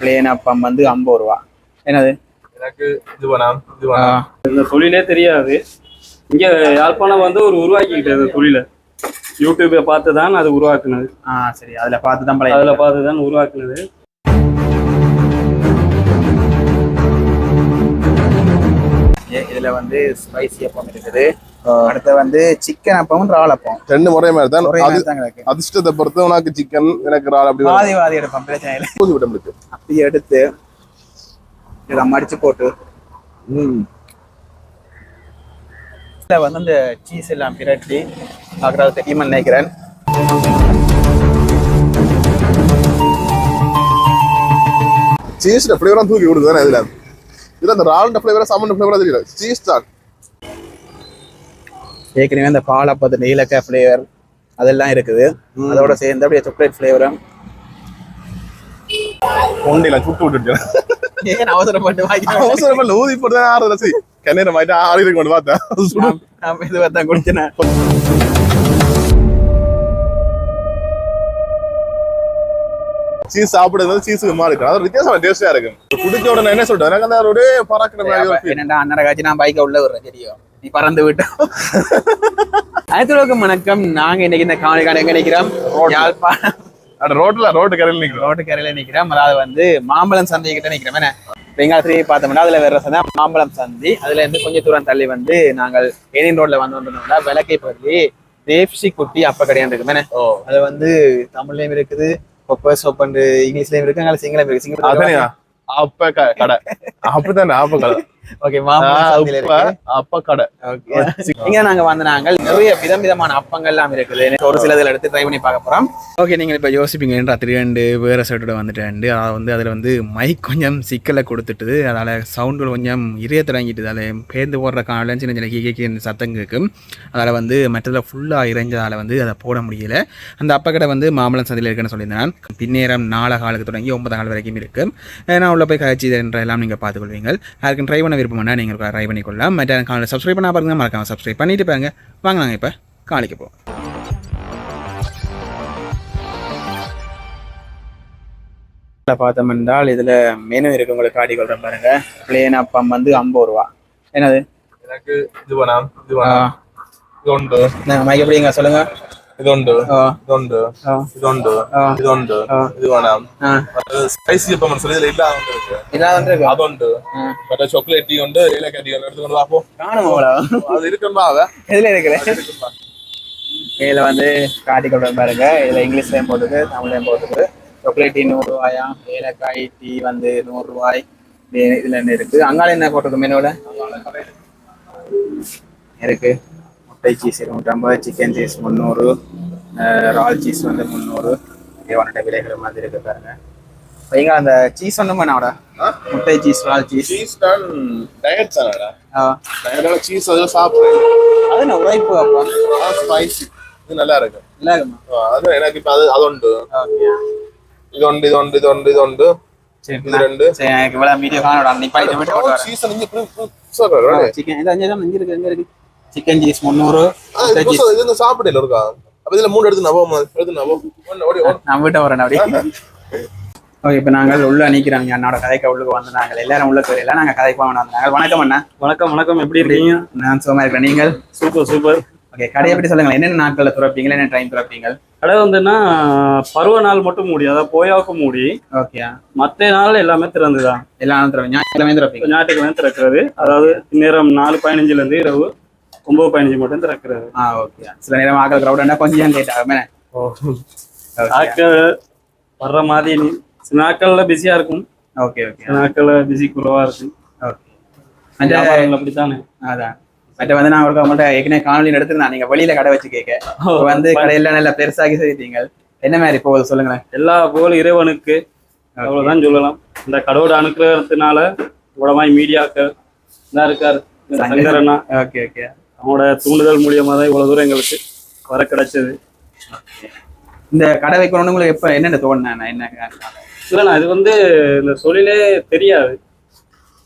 Plane அப்பம் வந்து ஐம்பது ரூபா. என்னது? எனக்கு இது வேணாம் இது வேணாம். இந்த தொழிலே தெரியாது. இங்க யாழ்ப்பாணம் வந்து ஒரு உருவாக்கிக்கிட்டு இந்த தொழிலை யூடியூப்பை பார்த்து தான் அது உருவாக்குனது. ஆ சரி. அதில் பார்த்து தான் பழைய அதுல பார்த்து தான் உருவாக்குனது. இதுல வந்து ஸ்பைசி அப்பம் இருக்குது. அடுத்து வந்து சிக்கன் அப்பமும் ரால் அப்பம். ரெண்டு முறை மாதிரி தான் ஒரே மாதிரி தான் கிடக்கு. அதிர்ஷ்டத்தை பொறுத்து உனக்கு சிக்கன் எனக்கு இறால் அப்படி பாதி வாதி எடுப்போம் பிரச்சனை இல்லை. ஊதி விட முடியுது. அப்படியே எடுத்து இதை மடிச்சு போட்டு. ம். இதில் வந்து அந்த சீஸ் எல்லாம் பிரட்டி பார்க்குறது தெரியுமா நினைக்கிறேன். சீஸ்ல ஃப்ளேவரா தூக்கி விடுது தானே இதுல? இதுல அந்த ரால்ட ஃப்ளேவரா சாமன் ஃப்ளேவரா தெரியல சீஸ் தான். ஏற்கனவே அந்த பாலப்பத்து நீலக்காய் ஃப்ளேவர் அதெல்லாம் இருக்குது. அதோட சேர்ந்து அப்படியே சாக்லேட் ஃப்ளேவரும் கொண்டையில சுட்டு விட்டுட்டு ஏன் அவசரப்பட்டு அவசரம் பண்ணல ஊதி போட்டு ஆறு ரசி கண்ணீரம் ஆயிட்டு ஆறு இருக்கு கொண்டு பார்த்தேன் இது தான் குடிச்சேன். சீஸ் சாப்பிடுறது சீஸ் மாதிரி இருக்கும் அது வித்தியாசமான டேஸ்டா இருக்கும். குடிச்ச உடனே என்ன சொல்லிட்டு எனக்கு அந்த ஒரு பறக்கிற மாதிரி. என்னடா அண்ணரை காட்சி நான் பைக்கை உள்ள விடுறேன் தெரியும். நீ பறந்து விட்டோம் அனைத்துலகம் வணக்கம். நாங்க இன்னைக்கு இந்த காணொலி எங்க நிக்கிறோம்? யாழ்ப்பாணம் ரோட்ல ரோட்டு கரையில் நிக்கிறோம். ரோட்டு கரையில நிக்கிறோம். அதாவது வந்து மாம்பழம் சந்தை கிட்ட நிக்கிறோம். என்ன? வெங்காயத்திலேயே பார்த்தோம்னா அதுல வேற சந்தை. மாம்பழம் சந்தி. அதுல இருந்து கொஞ்சம் தூரம் தள்ளி வந்து நாங்கள் ஏனியன் ரோட்ல வந்து வந்தோம்னா விளக்கை பள்ளி தேப்சி குட்டி அப்ப கிடையாது இருக்கு. அது வந்து தமிழ்லயும் இருக்குது. பொப்பஸ் ஓப்பன் இங்கிலீஷ்லயும் இருக்கு அங்கே சிங்களம் இருக்கு. சிங்களம் அதானே அப்ப க- கடை. அப்படித்தானே? அப்ப கடை. ஓகே அப்ப அப்ப கடை. இங்க நாங்க வந்து நாங்கள் நிறைய விதம் விதமான அப்பங்கள் எல்லாம் இருக்குது ஒரு சிலதுல எடுத்து ட்ரை பண்ணி பார்க்க போறோம். ஓகே நீங்க இப்ப யோசிப்பீங்க ரெண்டு வேற சைட்டோட வந்துட்டேன் அது வந்து அதுல வந்து மைக் கொஞ்சம் சிக்கலை கொடுத்துட்டுது. அதனால சவுண்டு கொஞ்சம் இறைய தொடங்கிட்டு அதில் பேர்ந்து போடுற காணல சின்ன சின்ன கீக்கி சத்தம் கேட்கும். அதனால வந்து மற்றதில் ஃபுல்லாக இறைஞ்சதால வந்து அதை போட முடியல. அந்த அப்பக்கடை வந்து மாம்பழம் சந்தையில் இருக்குன்னு சொல்லியிருந்தேன். பின்னேரம் நாலு காலுக்கு தொடங்கி ஒன்பது கால் வரைக்கும் இருக்கு. நான் உள்ள போய் கழிச்சு என்ற எல்லாம் நீங்கள் பார்த்துக்கொள்வீங்க. யாருக்கும் ட்ரை பண்ண விருப்பம்னா நீங்கள் ட்ரை பண்ணிக்கொள்ளலாம். மற்ற காலையில் சப்ஸ்கிரைப் பண்ணா பாருங்க மறக்காம சப்ஸ்கிரைப் பண்ணிட்டு பாருங்க. வாங்க நாங்கள் இப்போ காணிக்க போவோம். பார்த்தோம் என்றால் இதில் மெனு இருக்கு உங்களுக்கு காட்டி கொள்றேன் பாருங்க. பிளேன் அப்பம் வந்து ஐம்பது ரூபா. என்னது? எனக்கு இது வேணாம் இது வேணாம். இது உண்டு. சொல்லுங்க? அது உண்டு ஆ. மற்ற சாக்லேட் டீ உண்டு ஏலக்காய் டீ உண்டு எடுத்துக்கொண்டு வா போ காணும் அவ்வளோ அது இருக்கும்பா அவ எதில் இருக்கிறேன் இருக்கும்பா இதில் வந்து காட்டி கொள்றேன் பாருங்க இதில் இங்கிலீஷ்லேயும் போட்டுருக்கு தமிழ்லையும் போட்டுருக்கு சாக்லேட் டீ நூறுரூவாயா ஏலக்காய் டீ வந்து நூறுரூவாய் இதில் என்ன இருக்கு அங்கால என்ன போட்டிருக்கு மெனுவில் இருக்கு முட்டை சீஸ் இருநூற்றம்பது சிக்கன் சீஸ் முந்நூறு ரால் சீஸ் வந்து முந்நூறு. தேவான விலைகள் மாதிரி இருக்கு பாருங்க. வைங்க அந்த சீஸ் ஒன்றும் வேணாடா முட்டை சீஸ் ரால் சீஸ் சீஸ் தான் டயட் தானடா டயட்டால சீஸ் அதில் சாப்பிடுறேன். அது என்ன உழைப்பு அப்போ? ஸ்பைசி இது நல்லா இருக்கு. இல்லை இருக்குமா? அது எனக்கு இப்ப அது அது உண்டு. ஓகே இது உண்டு இது உண்டு இது உண்டு இது உண்டு. இது ரெண்டு. சரி எனக்கு இவ்வளோ வீடியோ காணோட அன்னைக்கு சீசன் இங்க. சிக்கன் இது அஞ்சு தான் இங்கே இருக்கு இங்கே இருக்கு. சிக்கன் சீஸ் முந்நூறு இது சாப்பிடல இருக்கா? அப்ப இதுல மூணு எடுத்து நவோ எடுத்து நவோ. ஒன்னு ஓடி ஓடி நான் வீட்டை வரேன் அப்படி. ஓகே இப்போ நாங்கள் உள்ள நிற்கிறாங்க அண்ணோட கதைக்கு உள்ளுக்கு வந்து நாங்கள் எல்லாரும் உள்ள போயிடல நாங்கள் கதைக்கு போக வந்தாங்க வணக்கம் அண்ணா. வணக்கம் வணக்கம். எப்படி இருக்கீங்க? நான் சுகமா இருக்கிறேன் நீங்கள்? Super super. ஓகே கடையை பற்றி சொல்லுங்கள் என்னென்ன நாட்களில் துறப்பீங்க என்ன டைம் துறப்பீங்க? கடை வந்துன்னா பருவ நாள் மட்டும் மூடி அதாவது போயாவுக்கு மூடி. ஓகே. மற்ற நாள் எல்லாமே திறந்துதான். எல்லா நாளும் துறப்பீங்க ஞாயிற்றுக்கிழமை திறப்பீங்க. ஞாயிற்றுக்கிழமை திறக்கிறது. அதாவது நேரம் நாலு பதினஞ்சுல இருந்து இரவு. ஒன்பது பதினஞ்சு மட்டும் திறக்கிறது. ஆ ஓகே சில நேரம் ஆக்கள் க்ரௌட் கொஞ்சம் லேட் ஆகும் ஓகே ஆட்கள் வர்ற மாதிரி சில நாட்கள்ல பிஸியா இருக்கும். ஓகே ஓகே நாட்கள்ல பிஸி குறைவா இருக்கும். ஓகே அந்த வியாபாரங்கள் அப்படித்தானே? அதான். மற்ற வந்து நான் ஒரு உங்கள்கிட்ட ஏற்கனவே காணொலி எடுத்திருந்தேன் நீங்க வெளியில கடை வச்சு கேட்க. வந்து கடையெல்லாம் நல்லா பெருசாகி செய்தீங்க என்ன மாதிரி போகுது சொல்லுங்களேன்? எல்லா புகழும் இறைவனுக்கு அவ்வளவுதான் சொல்லலாம். இந்த கடவுளோட அனுக்கிரகத்தினால உடமாய் மீடியாக்கள் தான் இருக்காரு. சங்கரண்ணா ஓகே ஓகே அவங்களோட தூண்டுதல் மூலியமா தான் இவ்வளவு தூரம் எங்களுக்கு வர கிடைச்சது. இந்த கடை வைக்கணும்னு உங்களுக்கு எப்ப என்னென்ன தோணுனா என்ன? இல்லைண்ணா இது வந்து இந்த தொழிலே தெரியாது.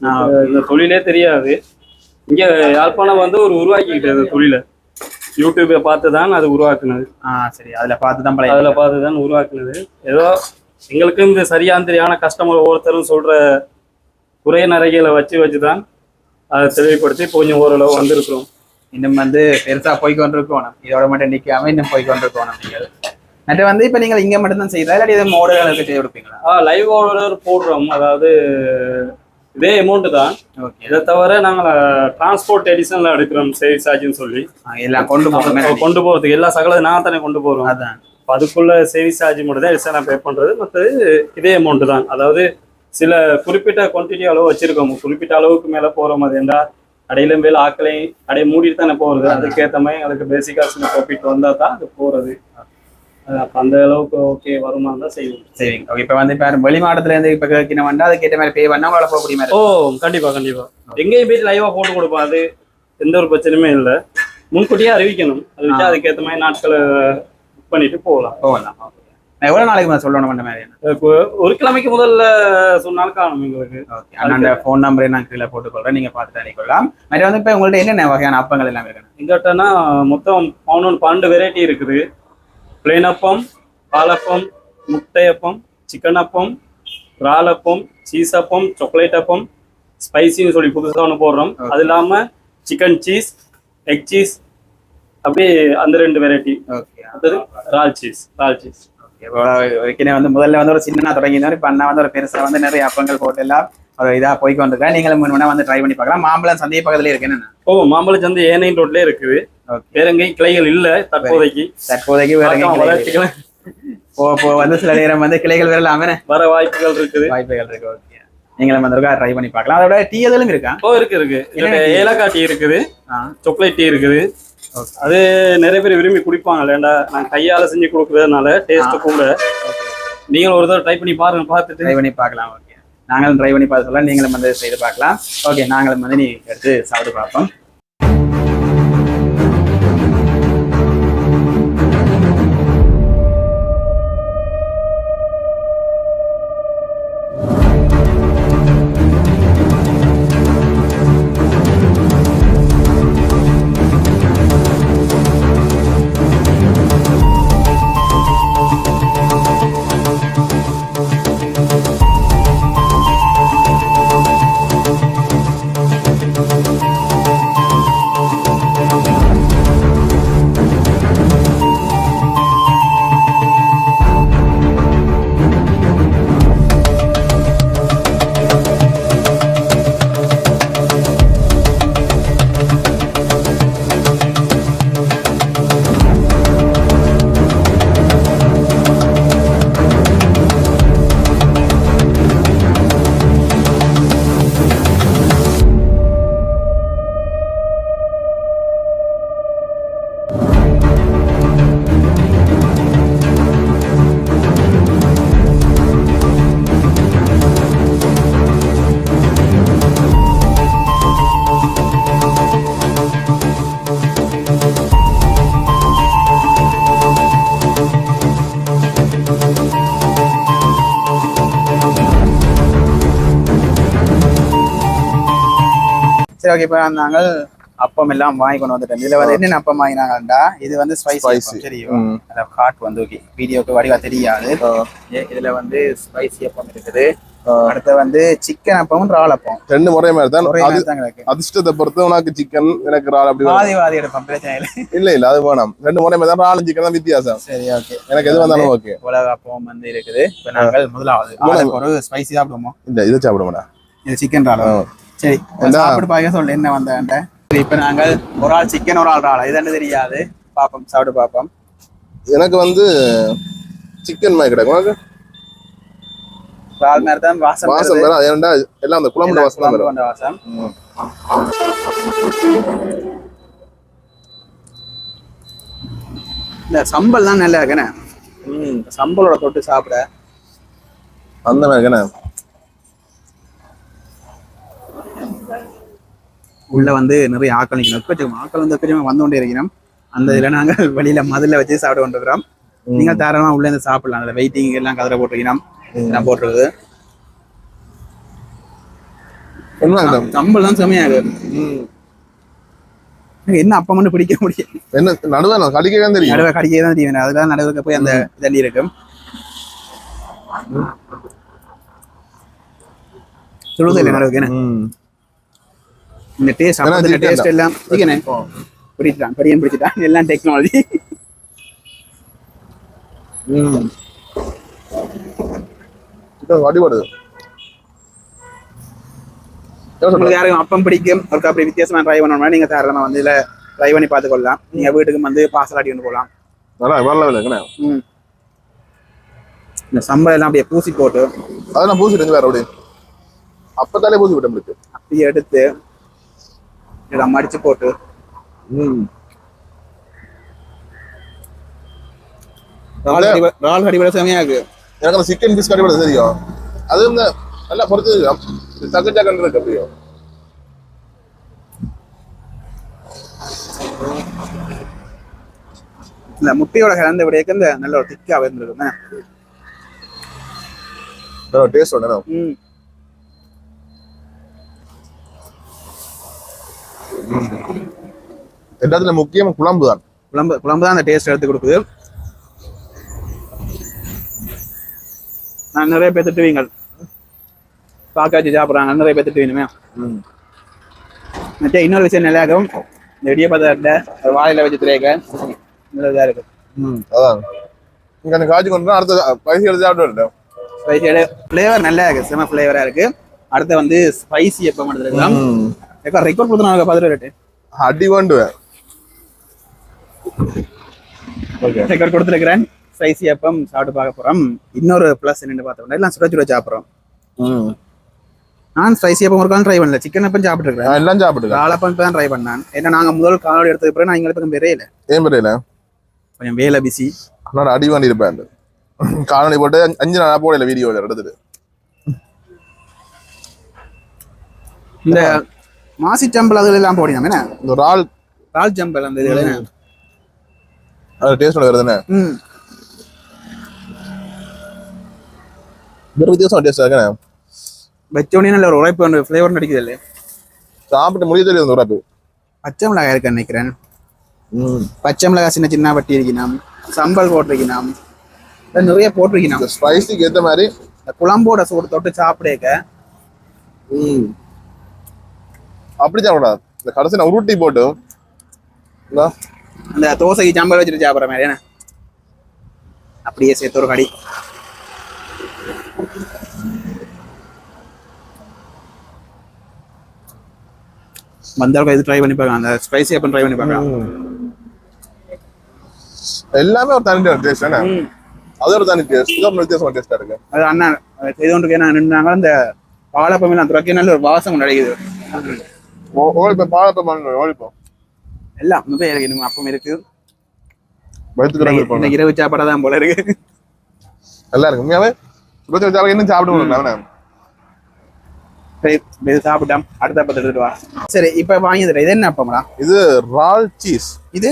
நான் இந்த தொழிலே தெரியாது. இங்க யாழ்ப்பாணம் வந்து ஒரு உருவாக்கிக்கிட்டு இந்த தொழிலை. யூடியூப்பை பார்த்து தான் அது உருவாக்குனது. ஆ சரி. அதுல பார்த்து தான் அதுல பார்த்து தான் உருவாக்குனது. ஏதோ எங்களுக்கும் இந்த சரியான தெரியான கஸ்டமர் ஒவ்வொருத்தரும் சொல்ற குறை நிறைகளை வச்சு வச்சு தான் அதை தெளிவுபடுத்தி கொஞ்சம் ஓரளவு வந்திருக்கிறோம். இன்னும் வந்து பெருசா போய் கொண்டிருக்கணும் இதோட மட்டும் நிக்காம இன்னும் போய் கொண்டிருக்கணும் நீங்கள் மற்ற வந்து இப்ப நீங்கள் இங்க மட்டும் தான் செய்யறதா? இல்லாட்டி எதுவும் மாடல்களுக்கு செய்து கொடுப்பீங்களா? ஆ லைவ் ஆர்டர் போடுறோம். அதாவது இதே அமௌண்ட் தான். இதை தவிர நாங்கள் டிரான்ஸ்போர்ட் எடிஷன்ல எடுக்கிறோம் சேல்ஸ் சார்ஜ்னு சொல்லி. எல்லாம் கொண்டு போக கொண்டு போறதுக்கு. எல்லா சகலது நான் தானே கொண்டு போறோம். அதான். அதுக்குள்ள சேவிங் சார்ஜ் மட்டும் தான் எக்ஸ்ட்ரா பே பண்றது. மற்றது இதே அமௌண்ட் தான். அதாவது சில குறிப்பிட்ட குவான்டிட்டி அளவு வச்சிருக்கோம். குறிப்பிட்ட அளவுக்கு மேல போற மாதிரி இருந்தா கடையில மேல ஆக்களை கடையை மூடிட்டு தானே போறது? அதுக்கேற்ற மாதிரி அதுக்கு பேசிக்கா சில ப்ராஃபிட் வந்தா தான் அது போறது. அது அப்ப அந்த அளவுக்கு ஓகே வருமா தான் செய்வோம் சரிங்க. ஓகே இப்போ வந்து இப்போ வெளி மாவட்டத்துல இருந்து இப்போ கேட்கணும் வந்தா அதுக்கேற்ற மாதிரி பே பண்ணா உங்களை போக முடியுமா? ஓ கண்டிப்பா கண்டிப்பா. எங்கேயும் போய் லைவா போட்டு கொடுப்போம் அது எந்த ஒரு பிரச்சனையுமே இல்லை. முன்கூட்டியே அறிவிக்கணும். அறிவிச்சா அதுக்கேற்ற மாதிரி நாட்களை புக் பண்ணிட்டு போகலாம். போகலாம். எவ்வளவு நாளைக்கு முதல்ல சொல்லணும் அந்த மாதிரி? ஒரு கிழமைக்கு முதல்ல சொன்னாலும் காணும் எங்களுக்கு ஓகே ஃபோன் நம்பரை நான் கீழே போட்டுக்கொள்றேன். நீங்க பார்த்துட்டு அனுப்பிக்கொள்ளலாம் மற்ற வந்து இப்போ உங்கள்ட்ட என்னென்ன வகையான அப்பங்கள் எல்லாம் இருக்கு எங்கிட்டனா மொத்தம் பதினொன்று பன்னெண்டு வெரைட்டி இருக்குது. பிளேன் அப்பம் பாலப்பம் முட்டையப்பம் சிக்கன் அப்பம் இறால் அப்பம் சீஸ் அப்பம் சாக்லேட் அப்பம் ஸ்பைசின்னு சொல்லி புதுசாக ஒன்று போடுறோம். அது இல்லாமல் சிக்கன் சீஸ் எக் சீஸ் அப்படியே அந்த ரெண்டு வெரைட்டி ஓகே அடுத்தது இறால் சீஸ் இறால் சீஸ் ஏற்கனவே வந்து முதல்ல வந்து ஒரு சின்ன தொடங்கினார் இப்போ அண்ணா வந்து ஒரு பெருசா வந்து நிறைய அப்பங்கள் போட்டு எல்லாம் ஒரு இதா போய் கொண்டிருக்கேன் நீங்களும் மணி வந்து ட்ரை பண்ணி பார்க்கலாம். மாம்பழம் சந்தை பக்கத்துல இருக்கு. என்னென்ன? ஓ மாம்பழம் சந்தை ஏனையின் ரோட்லேயே இருக்குது. வேற எங்கேயும் கிளைகள் இல்லை தற்போதைக்கு. தற்போதைக்கு வேற போ போ வந்து சில நேரம் வந்து கிளைகள் வரலாமே வர வாய்ப்புகள் இருக்குது. வாய்ப்புகள் இருக்கு. ஓகே நீங்களும் வந்து ட்ரை பண்ணி பார்க்கலாம். அதோட டீ எதுவும் இருக்கா? ஓ இருக்கு இருக்கு? ஏலக்காய் டீ இருக்குது. சாக்லேட் டீ இருக்குது. அது நிறைய பேர் விரும்பி குடிப்பாங்க இல்லைண்டா நான் கையால செஞ்சு கொடுக்கறதுனால டேஸ்ட் கூட. நீங்களும் ஒரு தடவை ட்ரை பண்ணி பாருங்க பார்த்துட்டு. ட்ரை பண்ணி பார்க்கலாம் ஓகே நாங்களும் ட்ரை பண்ணி பார்த்து சொல்லலாம் நீங்களும் வந்து செய்து பார்க்கலாம். ஓகே நாங்களும் வந்து நீ எடுத்து சாப்பிட்டு பார்ப்போம். இப்போ நாங்கள் அப்பம் எல்லாம் வாங்கி கொண்டு வந்துட்டோம். இதுல வந்து என்னென்ன அப்பம் வாங்கினாங்கடா இது வந்து ஸ்பைசி Spicy. தெரியும். அந்த காட் வந்து வீடியோக்கு வடிவா தெரியாது. இதுல வந்து ஸ்பைசி அப்பம் இருக்குது. அடுத்து வந்து சிக்கன் அப்பமும் ரால் அப்பம். ரெண்டு முறை மாதிரி தான். ஒரே அது மாதிரி தான் கிடக்கு. அதிர்ஷ்டத்தை பொறுத்து உனக்கு சிக்கன் எனக்கு இறால் அப்படி. பாதி பாதி எடுப்போம். பிரச்சனை இல்லை. இல்ல இல்ல அது வேணாம். ரெண்டு முறை மாதிரி தான் இறாலும் சிக்கன் தான் வித்தியாசம். சரி ஓகே எனக்கு எது வந்தாலும் ஓகே உலக அப்பம் வந்து இருக்குது. இப்போ நாங்கள் முதலாவது. ஒரு ஸ்பைசி சாப்பிடுவோம்? இந்த இதை சாப்பிட மாட்டேன் இது சிக்கன் ரால் சரி? சாப்பிட்டு பார்க்க சொல்லு என்ன வந்தாண்ட சரி இப்போ நாங்கள் ஒரு ஆள் சிக்கன் ஒரு ஆள் ரால் இது என்ன தெரியாது. பார்ப்போம் சாப்பிட்டு பார்ப்போம். எனக்கு வந்து சிக்கன் மாதிரி கிடைக்கும். உனக்கு? மாதிரி தான் வாசம் வாசம். வேற ஏன்டா எல்லாம் அந்த குழம்புல வாசம் தான் குழம்பு வரும். வாசம். இந்த சம்பல் தான் நல்லா இருக்குண்ணே. ம். சம்பளோட தொட்டு சாப்பிட. அந்த மாதிரி இருக்கேனே உள்ள வந்து நிறைய ஆக்கள் நிற்கணும் ஆக்கள் வந்து எப்பயுமே வந்து கொண்டே இருக்கிறோம். அந்த இதில் நாங்கள் வெளியில மதுல வச்சு சாப்பிட கொண்டிருக்கிறோம். நீங்கள் தாராளமாக உள்ள இருந்து சாப்பிடலாம். அதில் வெயிட்டிங் எல்லாம் கதிரை போட்டிருக்கிறோம். எல்லாம் போட்டுருக்குது தான் செமையா இருக்கு. என்ன அப்பம் மட்டும் பிடிக்க முடியும் என்ன நடுவே நான் கடிக்கவே தெரியும். நடுவே கடிக்கே தான் தெரியும். அதெல்லாம் நடுவுக்கு போய் அந்த இதள்ளி இருக்கும் சுடுதல் என்ன அளவுக்கு என்ன? இந்த டேஸ்ட் அப்போ டேஸ்ட். எல்லாம் சிக்கனே பிடிச்சிட்டான் பெரியன் பிடிச்சிட்டான் எல்லாம் டெக்னாலஜி அடிபடுது? உங்களுக்கு யாருக்கும் அப்பம் பிடிக்கும்? ஒரு அப்படி வித்தியாசமா ட்ரை பண்ணணும்னா நீங்க தாராளமா வந்து இதுல ட்ரை பண்ணி பார்த்துக்கொள்ளலாம். நீங்க வீட்டுக்கு வந்து பார்சல் ஆட்டி கொண்டு போகலாம். இந்த சம்பளம் எல்லாம் அப்படியே பூசி போட்டு. அதை நான் பூசி வேற அப்படி அப்பத்தாலே பூசி இருக்கு. அப்படியே எடுத்து இதெல்லாம் மடிச்சு போட்டு. ரால் கடிபட செமையா இருக்கு. எனக்கு அந்த சிக்கன் பீஸ் கடிபட தெரியும். அது இந்த நல்லா பொறுத்து சக்கு சக்கன் இருக்கு அப்படியோ இந்த முட்டையோட கலந்த விடையக்கு இந்த நல்ல ஒரு திக்கா வந்துருக்குங்க டேஸ்ட் ஒன்று ம். எல்லாத்துல முக்கியம் குழம்பு தான். குழம்பு குழம்பு தான் அந்த டேஸ்ட் எடுத்து கொடுக்குது. நான் நிறைய பேர் திட்டுவீங்க. பார்க்க வச்சு சாப்பிட்றாங்க நிறைய பேர் திட்டுவீங்க மற்ற இன்னொரு விஷயம் நல்லாகும் இந்த இடியப்பதட்ட வாயில வச்சு திரையக்க நல்லதா இருக்கு ம் அதான். இங்க அந்த காய்ச்சி கொண்டு அடுத்த பைசி எடுத்து சாப்பிட்டு ஸ்பைசியோட ஃப்ளேவர் நல்லா இருக்கு. செம ஃப்ளேவரா இருக்கு. அடுத்து வந்து ஸ்பைசி எப்போ எடுத்துருக்கலாம் ரெக்கார்ட் கொடுத்து பதில் ரேட்டு அடி வேண்டுவேன் ஓகே ரெக்கார்ட் கொடுத்துருக்கிறேன் ஸ்பைசி அப்பம் சாப்பிட்டு பார்க்க போறோம் இன்னொரு ப்ளஸ் என்னன்னு பார்த்தோம்னா எல்லாம் சுட சுட சாப்பிட்றோம் நான் ஸ்பைசி அப்பம் ஒரு காலம் ட்ரை பண்ணல சிக்கன் அப்பம் சாப்பிட்டுருக்கேன் எல்லாம் சாப்பிட்டுருக்கேன் காலப்பம் தான் ட்ரை பண்ணேன் ஏன்னா நாங்க முதல் காலோட எடுத்தது பிறகு நான் எங்களுக்கு கொஞ்சம் விரையில ஏன் தெரியல கொஞ்சம் வேலை பிஸி நான் அடி வாண்டி இருப்பேன் அந்த காணொலி போட்டு அஞ்சு- அஞ்சு நாள் போடல வீடியோவில் எடுத்துட்டு இந்த மாசி சம்பல் அதுல எல்லாம் போடினோம் என்ன? இந்த ரால் ரால் சம்பல் அந்த இதுல என்ன? அது டேஸ்ட் வருது என்ன ம். வேறு வித்தியாசம் டேஸ்ட் இருக்கேன்? வச்சோடனே நல்ல ஒரு உழைப்பு ஒன்று ஃப்ளேவர் நடிக்குது இல்லை சாப்பிட்டு முடிய தெரியும் உரப்பு பச்சை மிளகாய் இருக்கு நினைக்கிறேன். ம். பச்சை மிளகாய் சின்ன சின்ன வட்டி இருக்கணும். சம்பல் போட்டிருக்கணும். நிறைய போட்டிருக்கணும். இந்த ஸ்பைசிக்கு ஏற்ற மாதிரி குழம்போட சூடு தொட்டு சாப்பிடேக்க. ம். அப்படி சாப்பிடாது இந்த கடைசி நான் உருட்டி போட்டு அந்த தோசைக்கு சம்பல் வச்சுட்டு சாப்பிட்ற மாதிரி என்ன? அப்படியே சேர்த்து ஒரு கடி. வந்தாலும் இது ட்ரை பண்ணி பார்க்கலாம். அந்த ஸ்பைசி அப்பன் ட்ரை பண்ணி பார்க்கலாம். எல்லாமே ஒரு தனி டேஸ்ட் தானே. அது ஒரு தனி டேஸ்ட் இது ஒரு வித்தியாசம் டேஸ்டா இருக்கு. அது அண்ணன் செய்து கொண்டு என்ன நின்றாங்க அந்த பாலப்பமில் துறக்கி நல்ல ஒரு வாசம் ஓ- ஓடிப்போம் பாலப்பம் ஓடிப்போம் எல்லாம் இன்னும் இருக்கு அப்பம் இருக்கு. இன்னைக்கு இரவு சாப்பாடா தான் போல இருக்கு. நல்லா இருக்கு. உண்மையாவே சுபத்தி வச்சாலும் இன்னும் சாப்பிட முடியல சரி இது சாப்பிட்டாம். அடுத்த பத்து எடுத்துட்டு வா. சரி இப்ப வாங்கியது இது என்ன அப்பம்டா? இது ரால் சீஸ். இது?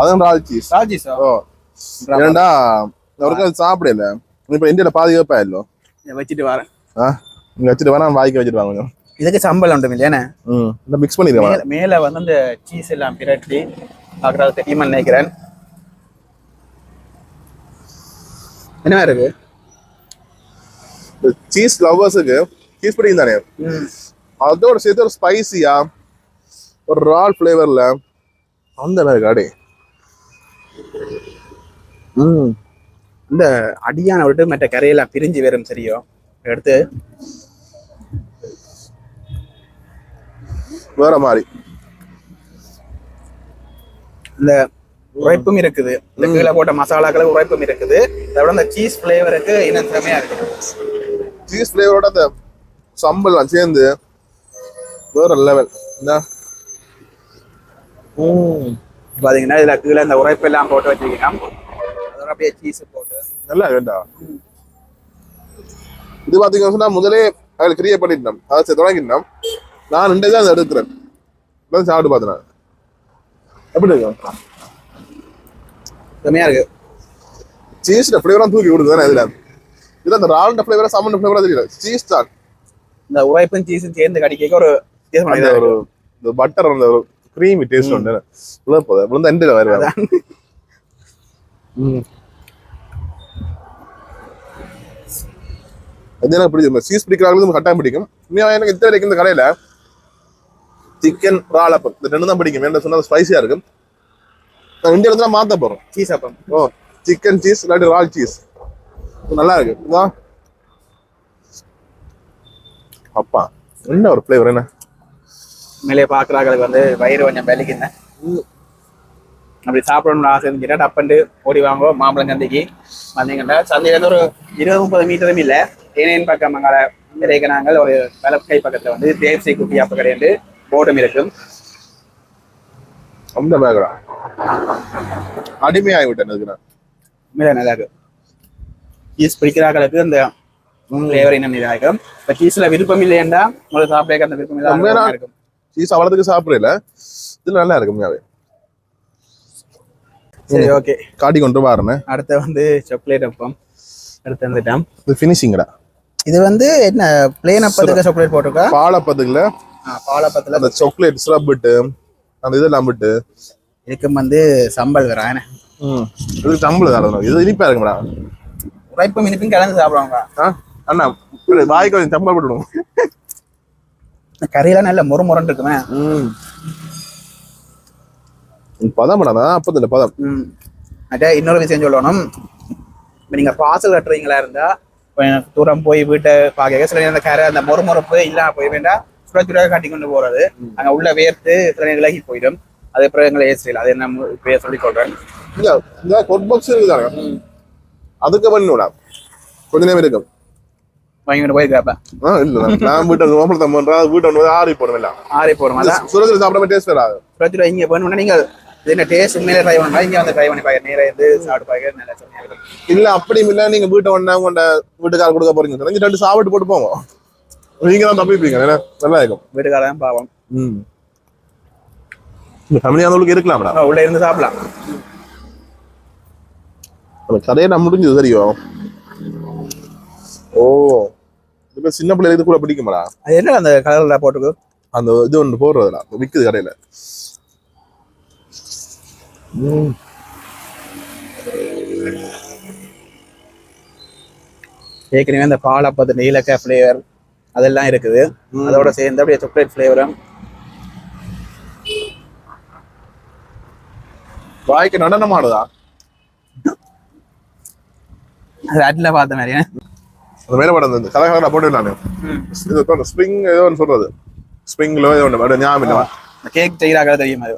அதுவும் ரால் சீஸ். ராஜிஸா ஓ. ஏன்டா அவருக்கு அது சாப்பிடல. இப்ப இந்தியால பாதி வைப்பா இல்லோ வச்சுட்டு வரேன். ஆ? இங்க வச்சுட்டு வேணா வாய்க்கு வச்சுட்டு வாங்க கொஞ்சம். இதுக்கு சம்பளம் உண்டு இல்லையானே இந்த மிக்ஸ் பண்ணிடுவேன் மேல மேல வந்து அந்த சீஸ் எல்லாம் பிரட்டி பார்க்கறது தெரியுமா நினைக்கிறேன். என்ன இருக்கு? சீஸ் லவ்வர்ஸுக்கு சீஸ் பிடிக்கும் தானே? அதோட சேர்த்து ஒரு ஸ்பைசியா ஒரு ரால் ஃப்ளேவர்ல அந்த மாதிரி காடே ம். இந்த அடியான விட்டு மற்ற கரையெல்லாம் பிரிஞ்சு வரும் சரியோ? எடுத்து. வேற மாதிரி. இந்த உழைப்பும் இருக்குது. இந்த கீழே போட்ட மசாலாக்களுக்கு உழைப்பும் இருக்குது. அதை விட இந்த சீஸ் ஃப்ளேவருக்கு இன்னும் திறமையா இருக்கு. சீஸ் ஃப்ளேவரோட அந்த சம்பல்லாம் சேர்ந்து வேற லெவல் பாத்தீங்கன்னா இதுல கீழே இந்த உழைப்பு எல்லாம் போட்டு வச்சிருக்கோம் அதோட அப்படியே சீஸ் போட்டு. நல்லா வேண்டா இது பாத்தீங்கன்னா சொன்னா முதலே அதில் கிரியேட் பண்ணிட்டோம். அதை தொடங்கிட்டோம். நான் ரெண்டே தான் எடுக்கிறேன். இப்பதான் சாப்பிட்டு பார்த்தேன். எப்படி இருக்கும் திறமையா இருக்கு. சீஸ்ட ஃப்ளேவராக தூக்கி கொடுக்குது தானே இதுல? இதுல அந்த ரால்ட ஃப்ளேவரா சாமன் ஃப்ளேவரா தெரியல. சீஸ் தான். இந்த உழைப்பும் சீஸும் சேர்ந்து கடிக்க ஒரு ஒரு இருக்கு. இந்த பட்டர் அந்த ஒரு கிரீமி டேஸ்ட் உண்டு. உள்ள போகுது. விழுந்த எண்டில் அதான். அது எனக்கு பிடிக்கும். சீஸ் பிடிக்கிறாங்களுக்கு கட்டாயம் பிடிக்கும். உண்மையாக எனக்கு இத்தனை வரைக்கும் இந்த கடையில சிக்கன் ராலப்பம் இந்த ரெண்டு தான் பிடிக்கும். என்ன சொன்னா ஸ்பைசியா இருக்கும். நான் இந்தியாவில தான் மாத்த போறோம். சீஸ் அப்பம் ஓ சிக்கன் சீஸ் இல்லாட்டி ரால் சீஸ் நல்லா இருக்கு. இதான் அப்பா என்ன ஒரு ஃப்ளேவர் என்ன? மேலே பார்க்குறாங்களுக்கு வந்து வயிறு கொஞ்சம் வலிக்குங்க. அப்படி சாப்பிடணும்னு ஆசை இருந்துச்சுன்னா டப்பண்டு ஓடி வாங்க மாம்பழம் சந்தைக்கு. வந்தீங்கன்னா சந்தையிலேருந்து ஒரு இருபது முப்பது மீட்டரும் இல்லை. ஏனேன் பக்கம் அங்கே விரைக்க நாங்கள் ஒரு வலக்கை பக்கத்தில் வந்து தேவ்சி குட்டி அப்ப கடையாது போட்டும் இருக்கும். அந்த பேக்கடா அடிமையாகி விட்டேன் அதுக்கு நல்லா இருக்கு சீஸ் பிடிக்கிறாங்களுக்கு அந்த ஃப்ளேவர் இன்னும் இதாக இருக்கும் இப்போ சீஸில் விருப்பம் இல்லையண்டா உங்களுக்கு சாப்பிட அந்த விருப்பம்? இல்லாம இருக்கும். சீஸ் அவ்வளோத்துக்கு சாப்பிடல. இது நல்லா இருக்கு உண்மையாவே சரி ஓகே காட்டி கொண்டு பாருன்னு அடுத்து வந்து சாக்லேட் அப்பம் அடுத்து வந்துட்டோம். இது ஃபினிஷிங்கடா இது வந்து என்ன பிளேன் அப்பத்துக்கு சாக்லேட் போட்டிருக்கா? பாலப்பத்துக்குள்ள பாலப்பத்தில் அந்த சாக்லேட் சிரப் விட்டு அந்த இதெல்லாம் விட்டு. இதுக்கும் வந்து சம்பல் என்ன ம். இது சம்பளம் தான் இது இனிப்பா இருக்கும்டா. உரைப்பும் இனிப்பும் கலந்து சாப்பிடுவாங்க அண்ணா வாய்க்கு கொஞ்சம் சம்பளம் போட்டுடும் கறியெல்லாம் நல்ல முறு முரண்டு இருக்குமே. ம். பதம் பண்ணாதா அப்பத்துல பதம். ம். அட்டா இன்னொரு விஷயம் சொல்லணும். இப்போ நீங்கள் பார்சல் கட்டுறீங்களா இருந்தா கொஞ்சம் தூரம் போய் வீட்டை பார்க்க. சில அந்த கரை அந்த முறுமுறுப்பு இல்லாம போய் வேண்டாம் சுட சுட கட்டி கொண்டு போறது. அங்க உள்ள வேர்த்து சில விலகி போயிடும். அது அப்புறம் எங்களை ஏசியில் அது என்ன இப்போ சொல்லி சொல்றேன் இல்ல இந்த கொட் பாக்ஸ் இருக்குதாங்க அதுக்கு பண்ணுடா கொஞ்ச நேரம் இருக்கும். வாங்கிட்டு போய் கேட்பேன் இல்ல நான் வீட்டை ஓப்பன் பண்றேன். வீட்டை வந்து ஆறி போடும் எல்லாம். ஆறி போடும். அதான். சுரத்தில் சாப்பிடாம டேஸ்ட் வராது சுட இங்கே போகணும்னா நீங்கள் இது என்ன டேஸ்ட் உண்மையிலே ட்ரை பண்ணா இங்கே வந்து ட்ரை பண்ணி பாக்க நேராக இருந்து சாப்பிட்டு பாக்க நல்லா இல்ல அப்படியும் இல்ல. நீங்க வீட்டை ஒண்ணா உங்க வீட்டுக்கார கொடுக்க போறீங்க. நீங்க ரெண்டு சாப்பிட்டு போட்டு போவோம். நீங்க தான் தப்பிப்பீங்க? நல்லா இருக்கும் வீட்டுக்காரன் பாவம். ம். ஃபேமிலியானவங்களுக்கு இருக்கலாம்டா. உள்ள இருந்து சாப்பிடலாம். அந்த கதையை நான் முடிஞ்சது தெரியும் ஓ. இப்ப சின்ன பிள்ளைல இது கூட பிடிக்குமாடா? அது என்ன அந்த கலரில் போட்டுக்கு அந்த இது ஒன்று போடுறதுடா. விக்குது கடையில. ம். ஏற்கனவே அந்த பாலப்பத்து நீலக்காய் ஃப்ளேவர் அதெல்லாம் இருக்குது. அதோட சேர்ந்து அப்படியே சாக்லேட் ஃப்ளேவரும் வாய்க்கு நடனமாடுதா? அது அட்ல பார்த்த மாதிரியே. அந்த மேல படம் இந்த கதை கதை போட்டு நான். இது ஸ்ப்ரிங் ஏதோ ஒன்று சொல்றது. ஸ்ப்ரிங்ல ஏதோ ஒன்று ஞாபகம் இல்லை. கேக் செய்கிறாங்க தெரியும் அது.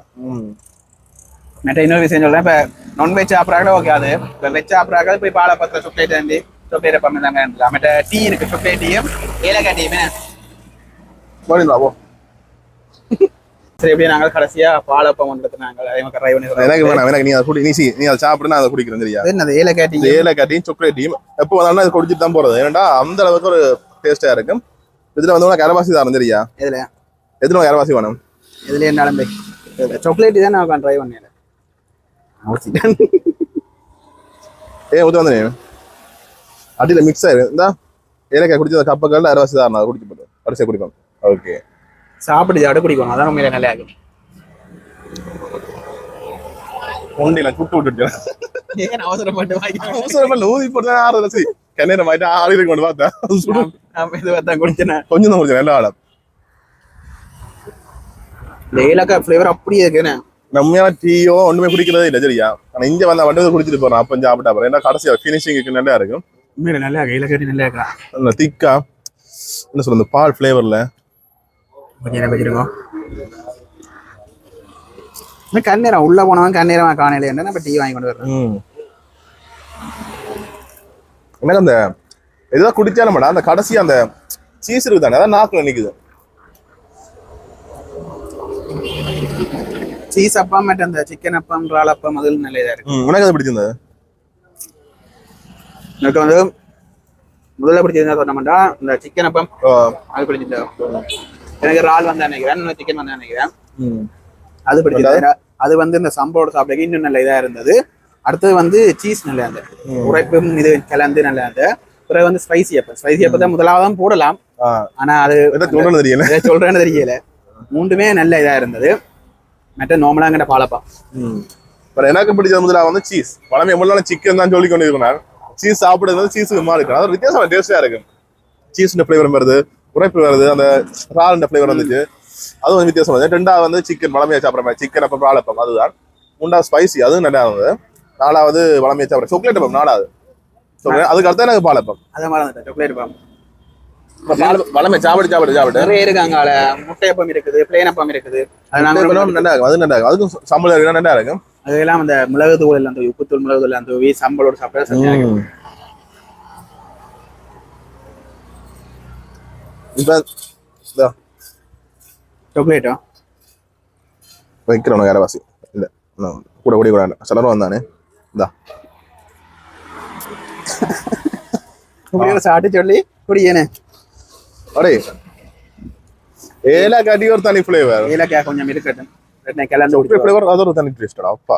மற்ற இன்னொரு விஷயம் சொல்றேன் இப்போ நான்வெஜ் சாப்பிட்றாங்க ஓகே அது. இப்போ வெஜ் சாப்பிட்றாங்க போய் பாலப்பத்தில் சாக்லேட் அண்டி சாக்லேட் இருக்கலாம் மற்ற டீ இருக்கு. சாக்லேட் டீயும் ஏலக்காய் டீயுமே போனீங்களா போ சரி நாங்கள் கடைசியா பாலப்பம் நாங்கள் அதே மாதிரி ட்ரை பண்ணி எனக்கு சொல்றோம். வேணாம் எனக்கு நீ அதை குடி நீ சி நீ அதை சாப்பிடு நான் அதை குடிக்கிறேன் சரியா? என்னது? ஏலக்காய் டீ இந்த ஏலக்காட்டியும் சாக்லேட்டையும் எப்போ வந்தாலும் அது குடிச்சிட்டு தான் போறது. ஏன்னா அந்த அளவுக்கு ஒரு டேஸ்டா இருக்கும். இதுல வந்து உனக்கு அரவாசி தான் சரியா இதுல எதுல அரவாசி வேணும்? இதுல என்ன சாக்லேட் தான் நான் ட்ரை பண்ணேன். ஏ வந்து அடியில மிக்ஸ் ஆயிரும் இந்த ஏலக்காய் குடிச்சு அந்த கப்பக்கல்ல அரவாசி தான் நான் குடிக்க போதும் கடைசியா குடிப்பேன். ஓகே. சாப்பிட்டு சாப்பிட்டு குடிக்கணும். அதான் உண்மையில நல்லா இருக்கும். ஒண்டில குட்டு விட்டுட்டேன் ஏன் அவசரப்பட்டு அவசரமா ஊதி போட்டு ஆறு ரசி கிணறு ஆயிட்டு ஆறு கொண்டு பார்த்தேன் இது தான் குடிச்சேன். கொஞ்சம் தான் குடிச்சேன் நல்லா ஆடம் ஏலக்காய் ஃப்ளேவர் அப்படியே இருக்குண்ணே நம்ம டீயோ ஒண்ணுமே குடிக்கிறதே இல்லை சரியா? ஆனா இங்க வந்தா மட்டும் குடிச்சிட்டு போறேன். அப்ப சாப்பிட்டா போறேன். ஏன்னா கடைசியா ஃபினிஷிங்க்கு நல்லா இருக்கும். உண்மையில நல்லா இருக்கு? ஏலக்காய் டீ நல்லா இருக்கா? நல்ல திக்கா? என்ன சொல்றது இந்த பால் ஃபிளேவர்ல கொஞ்சம் வச்சிருக்கோம் கண்ணீரம் உள்ள போனவன் கண்ணீரம் காணையில என்ன நம்ம டீ வாங்கி கொண்டு வர்றோம். எனக்கு அந்த எதாவது குடிச்சா நம்மடா அந்த கடைசி அந்த சீஸ் இருக்கு தானே அதான் நாக்குல நிக்குது. சீஸ் அப்பம் மற்ற அந்த சிக்கன் அப்பம் இறால் அப்பம் அதில் நல்ல இதாக இருக்கு உனக்கு அது பிடிச்சிருந்தது? எனக்கு வந்து முதல்ல பிடிச்சது சொன்னோம்னா இந்த சிக்கன் அப்பம் அது பிடிச்சிட்டு. எனக்கு இறால் வந்து நினைக்கிறேன் சிக்கன் வந்து நினைக்கிறேன். அது பிடிச்சது அது வந்து இந்த சம்போட சாப்பிட இன்னும் நல்ல இதா இருந்தது. அடுத்தது வந்து சீஸ் நல்லா இருந்தது. உரைப்பும் இது கலந்து நல்லா இருந்தது. பிறகு வந்து ஸ்பைசி அப்பம். ஸ்பைசி அப்பம் தான் முதலாவதான் போடலாம் ஆனா அது சொல்லணும்னு தெரியல. சொல்றேன்னு தெரியல. மூண்டுமே நல்ல இதா இருந்தது. மற்ற நார்மலாங்கிட்ட பாலப்பா எனக்கு பிடிச்சது முதல்ல வந்து சீஸ் பழமை எவ்வளவு நாள் சிக்கன் தான் சொல்லி கொண்டு இருக்கணும் சீஸ் சாப்பிடுறது சீஸுக்கு மாறி இருக்கும். அது வித்தியாசமான டேஸ்டா இருக்கும். சீஸ் ஃபிளேவர் வருது உரைப்பு வருது அந்த ரால் ஃபிளேவர் வந்துச்சு. அது கொஞ்சம் வித்தியாசம் வருது ரெண்டாவது வந்து சிக்கன் வளமையா சாப்பிட்ற மாதிரி. சிக்கன் அப்போ வாழைப்பம் அதுதான். மூணாவது ஸ்பைசி அதுவும் நல்லா இருந்தது. நாலாவது வளமையா சாப்பிட்ற சாக்லேட் அப்பம் நாலாவது. அதுக்கு அடுத்து எனக்கு பாலப்பம் அதை மாதிரி சாக்லேட் பாம் வளமை சாப்பிட்டு சாப்பிட்டு சாப்பிட்டு நிறைய இருக்கு அங்கால முட்டையப்பம் இருக்குது பிளேன் அப்பம் இருக்குது. அது நல்லா இருக்கும். அது நல்லா இருக்கும். அதுக்கும் சம்பளம் நல்லா இருக்கும். அதெல்லாம் அந்த மிளகு தூள் எல்லாம் தூவி உப்புத்தூள் மிளகு தூள் எல்லாம் தூவி சம்பளோட சாப்பிட சரியா இருக்கும் இப்ப இதோ சாக்லேட்டோ வைக்கிறோம் யாரவாசி இல்ல இன்னும் கூட கூடிய கூட சிலரும் வந்தானே இதா இப்படி சாப்பிட்டு சொல்லி குடியேனே அடே ஏலா கட்டி ஒரு தனி குடிச்சு ஃபிளேவர் அது ஒரு தனி டேஸ்டடா அப்பா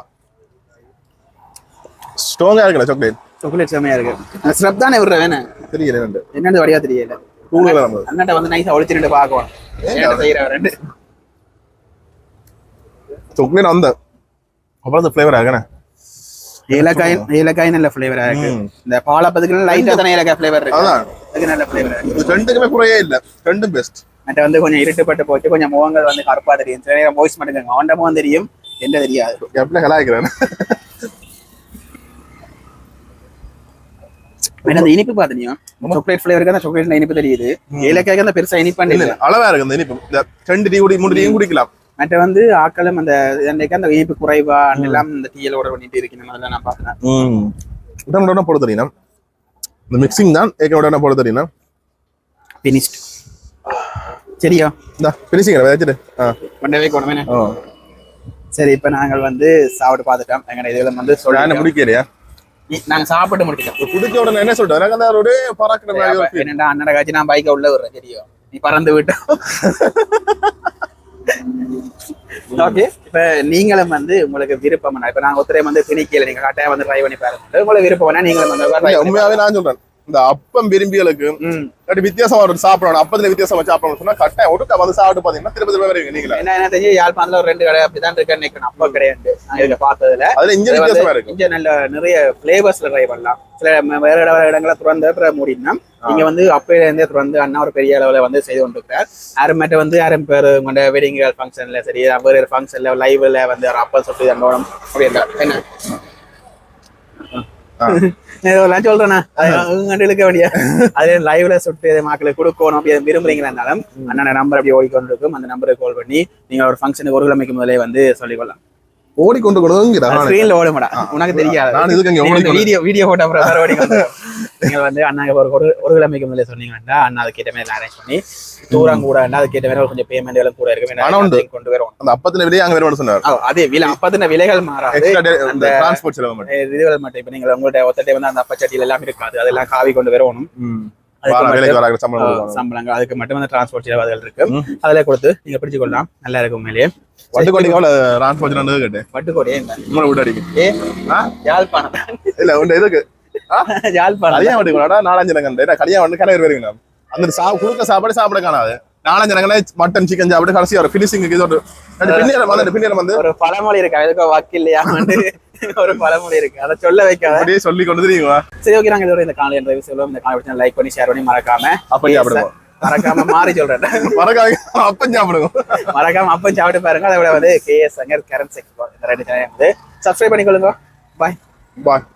ஸ்ட்ராங்கா இருக்குல்ல சாக்லேட் சாக்லேட் செம்மையா இருக்கு ஸ்ரப் தானே விடுற வேணே தெரியல ரெண்டு என்னன்னு வழியா தெரியல கூடுதலா நம்ம அண்ணாட்ட வந்து நைஸா ஒழிச்சுட்டு பார்க்கணும் என்ன செய்யற ரெண்டு சாக்லேட் அந்த அப்புறம் அந்த ஃபிளேவர் ஆகணே ஏலக்காய் ஏலக்காய் நல்ல ஃபிளேவரா இருக்கு ம். இந்த பாலப்பதுக்கு லைட்டா தானே ஏலக்காய் ஃபிளேவர் இருக்கு அதான் அதுக்கு நல்ல ஃபிளேவர் இருக்கு இது ரெண்டுக்குமே குறையே இல்ல ரெண்டும் பெஸ்ட் மற்ற வந்து கொஞ்சம் இருட்டுப்பட்டு போச்சு கொஞ்சம் முகங்கள் வந்து கருப்பா தெரியும். சில நேரம் வாய்ஸ் மட்டும் அவன் முகம் தெரியும் என்ன தெரியாது. எப்படி கலாய்க்கிறேன். ஏன்னா அந்த இனிப்பு பாத்தனியும் சாக்லேட் ஃபிளேவருக்கு அந்த சாக்லேட்ல இனிப்பு தெரியுது. ஏலக்காய்க்கு அந்த பெருசா இனிப்பாண்டு இல்ல அளவா இருக்கு இந்த இனிப்பு. ரெண்டு டீ குடி மூணு டீயும் குடிக்கலாம். மற்ற வந்து ஆக்களும் அந்த அன்றைக்கு அந்த இனிப்பு குறைவா எல்லாம் இந்த டீயில் ஓட பண்ணிட்டு இருக்கணும் அதெல்லாம் நான் பார்த்தேன் உடனே போட தெரியணும் இந்த மிக்சிங் தான் ஏக்க உடனே போட தெரியணும் பினிஷ்ட் சரியா? இந்த ஃபினிஷிங் வச்சுட்டு. ஆ. கொண்டவே கொண்டவே ஆ. சரி இப்ப நாங்கள் வந்து சாப்பிட்டு பார்த்துட்டோம். எங்க இதுல வந்து சொல்ல முடிக்கலையா? நாங்க சாப்பிட்டு முடிச்சிட்டோம். குடிக்க உடனே என்ன சொல்றேன் எனக்கு அந்த ஒரு பறக்கிற மாதிரி. என்னடா அண்ணனை காய்ச்சி நான் பைக்கை உள்ள விடுறேன் தெரியும். நீ பறந்து விட்டோம் ஓகே இப்ப நீங்களும் வந்து உங்களுக்கு விருப்பம் இப்ப நாங்க ஒருத்தரை வந்து திணிக்கல நீங்க கட்டாயம் வந்து ட்ரை பண்ணி பாருங்க. உங்களுக்கு விருப்பம் நீங்களும் வந்து உண்மையாவே நான் சொல்றேன். இந்த அப்பம் விரும்பிகளுக்கு. இல்லாட்டி வித்தியாசமா ஒரு சாப்பிடணும். அப்பத்துல வித்தியாசமா சாப்பிடணும் சொன்னா கட்டாயம் ஒடுக்க வந்து சாப்பிட்டு பாத்தீங்கன்னா திருப்பி திருப்பி வருவீங்க நீங்களா. என்ன என்ன தெரிஞ்சு யாழ்ப்பாணத்துல ஒரு ரெண்டு கடை அப்படிதான் இருக்குன்னு நினைக்கிறேன். அப்பா கிடையாது. இதை பார்த்ததுல. அதுல இங்க வித்தியாசமா இருக்கு. இங்க நல்ல நிறைய பிளேவர்ஸ்ல ட்ரை பண்ணலாம். சில வேற இட இடங்களை திறந்த அப்புறம் மூடினா இங்க வந்து அப்பையில இருந்தே திறந்து அண்ணா ஒரு பெரிய அளவுல வந்து செய்து கொண்டிருக்கிறார். யாரும் மட்டும் வந்து யாரும் பேர் உங்களோட வெட்டிங் ஃபங்க்ஷன்ல சரி வேற ஃபங்க்ஷன்ல லைவ்ல வந்து அப்பா சுட்டு தண்டோடம் அப்படின்ற என்ன? எல்லாம் சொல்றேண்ணா கண்டு இழுக்க வேண்டிய அதே லைவ்ல சுட்டு இதை மக்களுக்கு கொடுக்கணும் அப்படி விரும்புறீங்களா இருந்தாலும் அண்ணன் நம்பர் அப்படி ஓடிக்கொண்டு இருக்கும் அந்த நம்பருக்கு கால் பண்ணி நீங்க ஒரு ஃபங்க்ஷனுக்கு ஒரு கிழமைக்கு முதலே வந்து சொல்லிக்கொள்ளலாம். ஓடிக்கொண்டு கொண்டு ஸ்கிரீன்ல ஓடுமாடா. உனக்கு தெரியாது. நான் இதுக்கு வீடியோ வீடியோ போட்டோ ஓடிக்கொண்டு நீங்க வந்து அண்ணா ஒரு ஒரு ஒரு கிழமைக்கு முதல்ல சொன்னீங்கன்னா அண்ணா அது கேட்ட மாதிரி அரேஞ்ச் பண்ணி தூரம் கூட அண்ணா அது கேட்ட மாதிரி கொஞ்சம் பேமெண்ட் எல்லாம் கூட. ஏன்னா கொண்டு வரும். அந்த அப்பத்துல விலையை அங்க வருவான்னு சொன்னார். அதே விலை அப்பத்தின விலைகள் மாறாது. அந்த- டிரான்ஸ்போர்ட் செலவு மட்டும். இதுகள் மட்டும். இப்ப நீங்க உங்கள்ட்ட ஒத்தட்டை வந்து அந்த அப்பச்சட்டியில எல்லாம் இருக்காது. அதெல்லாம் காவி கொண்டு வரணும். அதுக்கு. சம்பளங்கள் அதுக்கு மட்டும் வந்து டிரான்ஸ்போர்ட் செலவுகள் இருக்கு. அதுல கொடுத்து நீங்க பிடிச்சு கொள்ளலாம் நல்லா இருக்கும் உண்மையிலேயே வண்டு கோடிக்கு எவ்வளவு டிரான்ஸ்போர்ட் செலவு கேட்டேன். வட்டுக்கோடியே உங்களை விட்டு அடிக்கும் ஏ? யாழ்ப்பாணம். இல்ல உண்டு இதுக்கு யாழ்ப்பாணம். கல்யாணம் வட்டிங்களா நாலஞ்சு கல்யாணம் வந்து கலைவர் வருவீங்க அந்த சா கொடுக்க சாப்பாடு சாப்பிட காணாது. நாலஞ்சு மட்டன் சிக்கன் சாப்பிட்டு கடைசி ஒரு ஃபினிஷிங் இது ஒரு வந்து ஒரு பழமொழி இருக்கு. அதுக்கு வக்கு இல்லையா? ஒரு பழமொழி இருக்கு. அதை சொல்ல வைக்காத. அப்படியே சொல்லி கொண்டு தெரியுமா? சரி ஓகே நாங்க இதோட இந்த காலை என்ற சொல்லுவோம். இந்த காலை லைக் பண்ணி ஷேர் பண்ணி மறக்காம. அப்ப சாப்பிடுவோம். மறக்காம மாறி சொல்றேன். மறக்காம அப்பம் சாப்பிடுவோம். மறக்காம அப்பம் சாப்பிட்டு பாருங்க. அதை விட வந்து கேஎஸ் சங்கர் கரண் ரெண்டு சேனல் வந்து சப்ஸ்கிரைப் பண்ணிக்கொள்ளுங்க. பாய் பாய்